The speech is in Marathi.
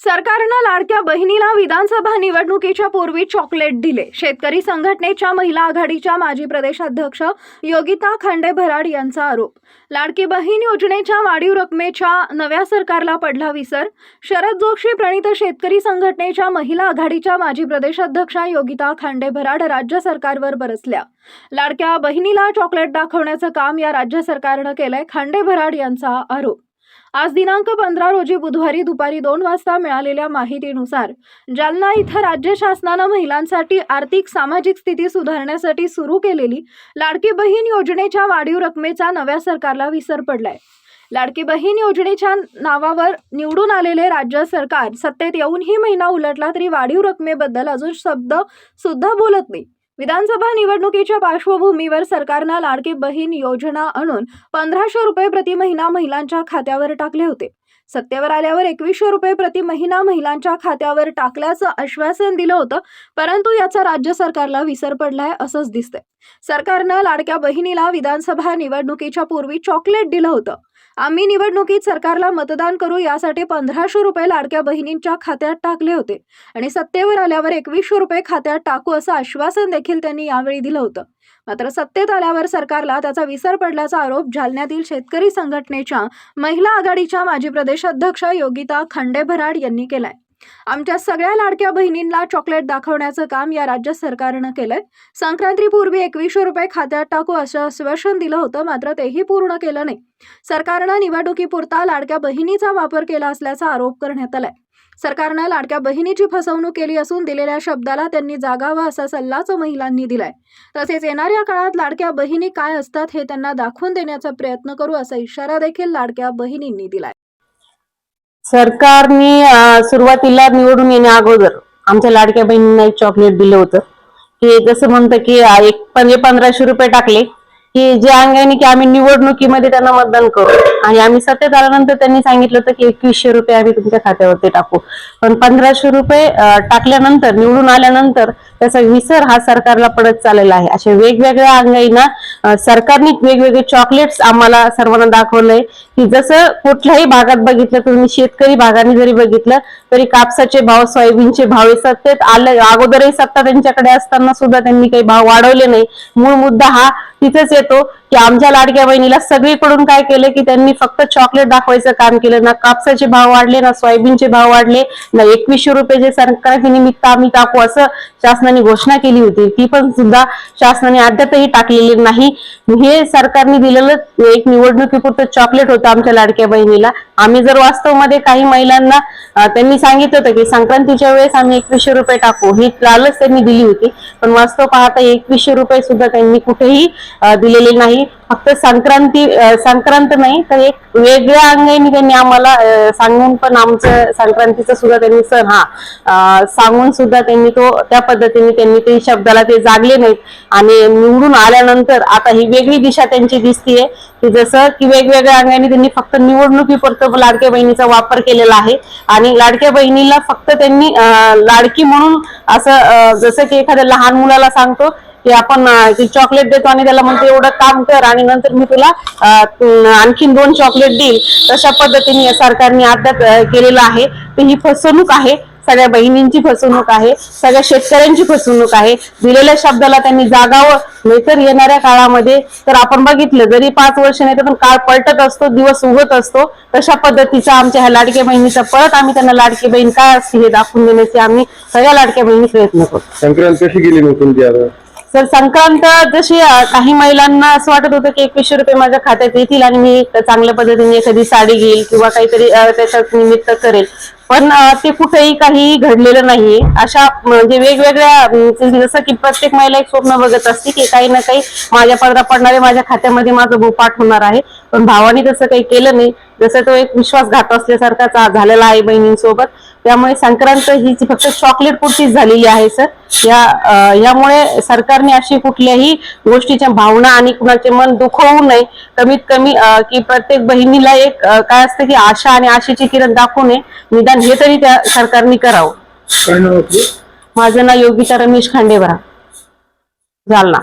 सरकारनं लाडक्या बहिणीला विधानसभा निवडणुकीच्या पूर्वी चॉकलेट दिले. शेतकरी संघटनेच्या महिला आघाडीच्या माजी प्रदेशाध्यक्ष योगिता खांडे भराड यांचा आरोप. लाडकी बहीण योजनेच्या वाढीव रकमेच्या नव्या सरकारला पडला विसर. शरद जोशी प्रणित शेतकरी संघटनेच्या महिला आघाडीच्या माजी प्रदेशाध्यक्षा योगिता खांडे भराड राज्य सरकारवर बरसल्या. लाडक्या बहिणीला चॉकलेट दाखवण्याचं काम या राज्य सरकारनं केलंय खांडे भराड यांचा आरोप. आज दिनांक पंधरा रोजी बुधवारी दुपारी दोन वाजता मिळालेल्या माहितीनुसार जालना इथं राज्य शासनानं महिलांसाठी आर्थिक सामाजिक स्थिती सुधारण्यासाठी सुरू केलेली लाडकी बहीण योजनेच्या वाढीव रकमेचा नव्या सरकारला विसर पडलाय. लाडकी बहीण योजनेच्या नावावर निवडून आलेले राज्य सरकार सत्तेत येऊनही महिना उलटला तरी वाढीव रकमेबद्दल अजून शब्द सुद्धा बोलत नाही. विधानसभा निवडणुकीच्या पार्श्वभूमीवर सरकारनं लाडकी बहीण योजना आणून पंधराशे रुपये प्रति महिना महिलांच्या खात्यावर टाकले होते. सत्तेवर आल्यावर एकवीसशे रुपये प्रति महिना महिलांच्या खात्यावर टाकल्याचं आश्वासन दिलं होतं. परंतु याचा राज्य सरकारला विसर पडलाय असंच दिसतंय. सरकारनं लाडक्या बहिणीला विधानसभा निवडणुकीच्या पूर्वी चॉकलेट दिलं होतं. आम्ही निवडणुकीत सरकारला मतदान करू यासाठी पंधराशे रुपये लाडक्या बहिणींच्या खात्यात टाकले होते. आणि सत्तेवर आल्यावर एकवीसशे रुपये खात्यात टाकू असं आश्वासन देखील त्यांनी यावेळी दिलं होतं. मात्र सत्तेत आल्यावर सरकारला त्याचा विसर पडल्याचा आरोप जालन्यातील शेतकरी संघटनेच्या महिला आघाडीच्या माजी प्रदेशाध्यक्ष योगिता खंडेभराड यांनी केलाय. आमच्या सगळ्या लाडक्या बहिणींना चॉकलेट दाखवण्याचं काम या राज्य सरकारनं केलंय. संक्रांतीपूर्वी एकवीसशे रुपये खात्यात टाकू असं आश्वासन दिलं होतं मात्र तेही पूर्ण केलं नाही. सरकारनं निवडणुकीपुरता लाडक्या बहिणीचा वापर केला असल्याचा आरोप करण्यात आलाय. सरकारनं लाडक्या बहिणीची फसवणूक केली असून दिलेल्या शब्दाला त्यांनी जागावं असा सल्लाच महिलांनी दिलाय. तसेच येणाऱ्या काळात लाडक्या बहिणी काय असतात हे त्यांना दाखवून देण्याचा प्रयत्न करू असा इशारा देखील लाडक्या बहिणींनी दिलाय. सरकारने सुरुवातीला निवडून येण्या अगोदर आमच्या लाडक्या बहिणींना एक चॉकलेट दिलं होतं. की जसं म्हणतं की एक म्हणजे पंधराशे रुपये टाकले. की जे अंगाने की आम्ही निवडणुकीमध्ये त्यांना मतदान करू. आणि आम्ही सत्तेत आल्यानंतर त्यांनी सांगितलं होतं की एकवीसशे रुपये आम्ही तुमच्या खात्यावरती टाकू. पण पंधराशे रुपये टाकल्यानंतर निवडून आल्यानंतर त्याचा विसर हा सरकारला पडत चाललेला आहे. अशा वेगवेगळ्या अंगाईना सरकारने वेगवेगळे चॉकलेट्स आम्हाला सर्वांना दाखवलंय की जसं कुठल्याही भागात बघितलं तुम्ही शेतकरी भागाने जरी बघितलं तरी कापसाचे भाव सोयाबीनचे भाव हे सत्तेत आले अगोदरही सत्ता त्यांच्याकडे असताना सुद्धा त्यांनी काही भाव वाढवले नाही. मूळ मुद्दा हा तिथेच येतो की आमच्या लाडक्या बहिणीला सगळीकडून काय केलं की त्यांनी फक्त चॉकलेट दाखवायचं काम केलं ना कापसाचे भाव वाढले ना सोयाबीनचे भाव वाढले ना एकवीसशे रुपये जे संक्रांती निमित्त आम्ही टाकू असं शासनाने घोषणा केली होती. ती पण सुद्धा शासनाने अद्यापही टाकलेली नाही. हे सरकारने दिलेलं एक निवडणुकीपुरतं चॉकलेट होतं आमच्या लाडक्या बहिणीला. आम्ही जर वास्तवमध्ये काही महिलांना त्यांनी सांगितलं होतं की संक्रांतीच्या वेळेस आम्ही एकवीसशे रुपये टाकू. ही लालच त्यांनी दिली होती. पण वास्तव पाहता एकवीसशे रुपये सुद्धा त्यांनी कुठेही दिलेले नाही. फक्त संक्रांती संक्रांत नाही तर एक वेगळ्या अंगाने त्यांनी आम्हाला सांगून पण आमचं संक्रांतीचा सुद्धा त्यांनी सण हा सांगून सुद्धा त्यांनी तो त्या पद्धतीने त्यांनी ते शब्दाला ते जागले नाहीत. आणि निवडून आल्यानंतर आता ही वेगळी दिशा त्यांची दिसतीये. की जसं की वेगवेगळ्या अंगाने त्यांनी फक्त निवडणुकीपुरतं लाडक्या बहिणीचा वापर केलेला आहे. आणि लाडक्या बहिणीला फक्त त्यांनी लाडकी म्हणून असं जसं की एखाद्या लहान मुलाला सांगतो की आपण चॉकलेट देतो आणि त्याला म्हणतो एवढं काम कर आणि नंतर मी तुला आणखीन दोन चॉकलेट देईल. तशा पद्धतीने या सरकारने अद्याप केलेलं आहे. तर ही फसवणूक आहे. सगळ्या बहिणींची फसवणूक आहे. सगळ्या शेतकऱ्यांची फसवणूक आहे. दिलेल्या शब्दाला त्यांनी जागावं. नाहीतर येणाऱ्या काळामध्ये तर आपण बघितलं जरी पाच वर्ष नाही तर पण काळ पलटत असतो दिवस उगत असतो. तशा पद्धतीचा आमच्या ह्या लाडक्या बहिणीचा परत आम्ही त्यांना लाडकी बहीण काय असते हे दाखवून देण्याचे आम्ही सगळ्या लाडक्या बहिणी प्रयत्न करतो. संक्रांत कशी गेली मग तुमची सर संक्रांत जशी काही महिलांना असं वाटत होतं की एकवीसशे रुपये माझ्या खात्यात येतील आणि मी चांगल्या पद्धतीने एखादी साडी घेईल किंवा काहीतरी त्याच्या त्याच्यात निमित्त करेल. पण ते कुठेही काही घडलेलं नाहीये अशा म्हणजे वेगवेगळ्या जसं की प्रत्येक महिला एक स्वप्न बघत असते की काही ना काही माझ्या पडदा पडणारे माझ्या खात्यामध्ये माझं भूपाठ होणार आहे. पण भावाने तसं काही केलं नाही. जसं तो एक विश्वासघात असल्यासारखा झालेला आहे बहिणींसोबत. त्यामुळे संक्रांत ही फक्त चॉकलेट पुरतीच झालेली आहे सर या यामुळे सरकारने अशी कुठल्याही गोष्टीच्या भावना आणि कुणाचे मन दुखवू नये. कमीत कमी की प्रत्येक बहिणीला एक काय असतं की आशा आणि आशेची किरण दाखवू नये. निदान हे तरी त्या सरकारने करावं. काय नाव आपलं? माझं नाव योगिता रमेश खांडेवरा जालना.